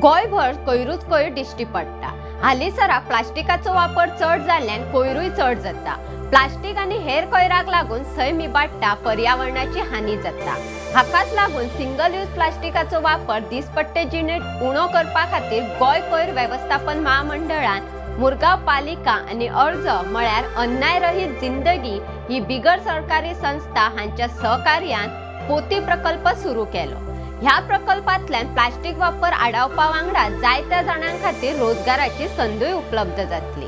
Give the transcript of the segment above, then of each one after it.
गोंयभर कोयरूच कोयर दिश्टी पडटा. हालीसराक प्लास्टिकाचो वापर चड जाल्ल्यान कोयरूय चड जाता. प्लास्टीक आनी हेर कोयराक लागून सैम मिबाडटा पर्यावरणाची हानी जाता. हाकाच लागून सिंगल यूज प्लास्टिकाचो वापर दिसपट्टे जिणेत उणो करपा खातीर गोंय कोयर वेवस्थापन महामंडळान मुरगांव पालिका आनी अर्ज म्हळ्यार अन्याय रहीत जिंदगी ही बिगर सरकारी संस्था हांच्या सहकार्यान पोती प्रकल्प सुरू केलो. ह्या प्रकल्पांतल्यान प्लास्टीक वापर आडावपा वांगडा जायत्या जाणां खातीर रोजगाराची संदूय उपलब्ध जातली.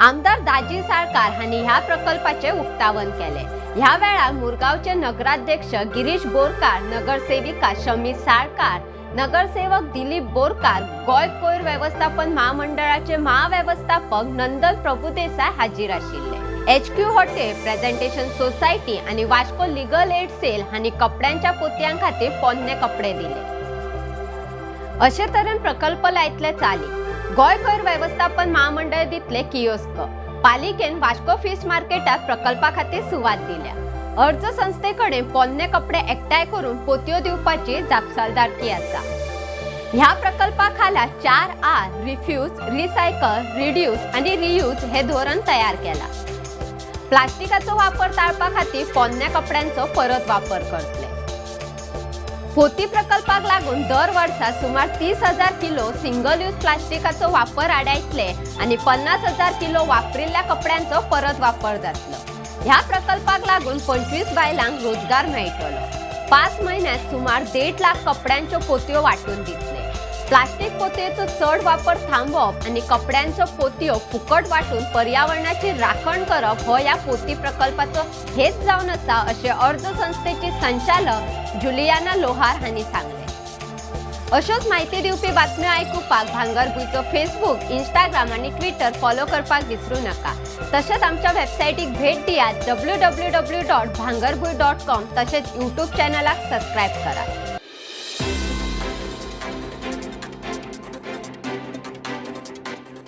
आमदार दाजी साळकार हांणी ह्या प्रकल्पाचे उक्तावण केले. ह्या वेळार मुरगांवचे नगराध्यक्ष गिरीश बोरकार नगरसेविका शमी साळकार नगरसेवक दिलीप बोरकार गोय कोयर वेवस्थापन महामंडळाचे महाव्यवस्थापक नंदन प्रभुदेसाय हाजीर आशिल्ले. H Q hotel presentation society आणि वास्को लिगल एड सेल हांणी कपड्यांच्या पोतयां खातीर पोन्ने कपडे दिले. अशे तरेन प्रकल्प लायतले चाली. गोंयकर कोयर वेवस्थापन महामंडळ दितले कियोस्क पालिकेन वास्को फिश मार्केटात प्रकल्पा खातीर सुवात दिल्या. अर्ज संस्थे कडेन पोन्ने कपडे एकठांय करून पोतयो दिवपाची जापसालदारकी आसा ह्या प्रकल्पा खाला चार आर रिफ्यूज रिसायकल रिड्यूस आणि रियूज हे धोरण तयार केला. प्लास्टिकाचो वापर टाळपा खातीर पोन्ने कपड्यांचो परत वापर करतले. फोती प्रकल्पाक लागून दर वर्सा सुमार तीस हजार किलो सिंगल यूज प्लास्टिकाचो वापर आडायतले आणि पन्नास हजार किलो वापरिल्ल्या कपड्यांचो परत वापर जातलो. ह्या प्रकल्पाक लागून पंचवीस बायलांक रोजगार मेळटलो. पाच महिन्यात सुमार देड लाख कपड्यांच्यो पोतयो वांटून दितले. प्लास्टीक पोतयेचो चड वापर थांबवप आणि कपड्यांचो पोतयो फुकट वांटून पर्यावरणाची राखण करप हो या पोती प्रकल्पाचो हेच जावन आसा अशें अर्ज संस्थेची संचालक जुलियाना लोहार हांणी सांगले. अश्योच म्हायती दिवपी बातम्यो आयकुपाक भांगरभूंयचो फेसबूक इंस्टाग्राम आनी ट्विटर फॉलो करपाक विसरूं नाका. तशेंच आमच्या वेबसायटीक भेट दियात W W W dot Bhangarbhuin dot com तशेंच यूट्यूब चॅनलाक सबस्क्रायब करा.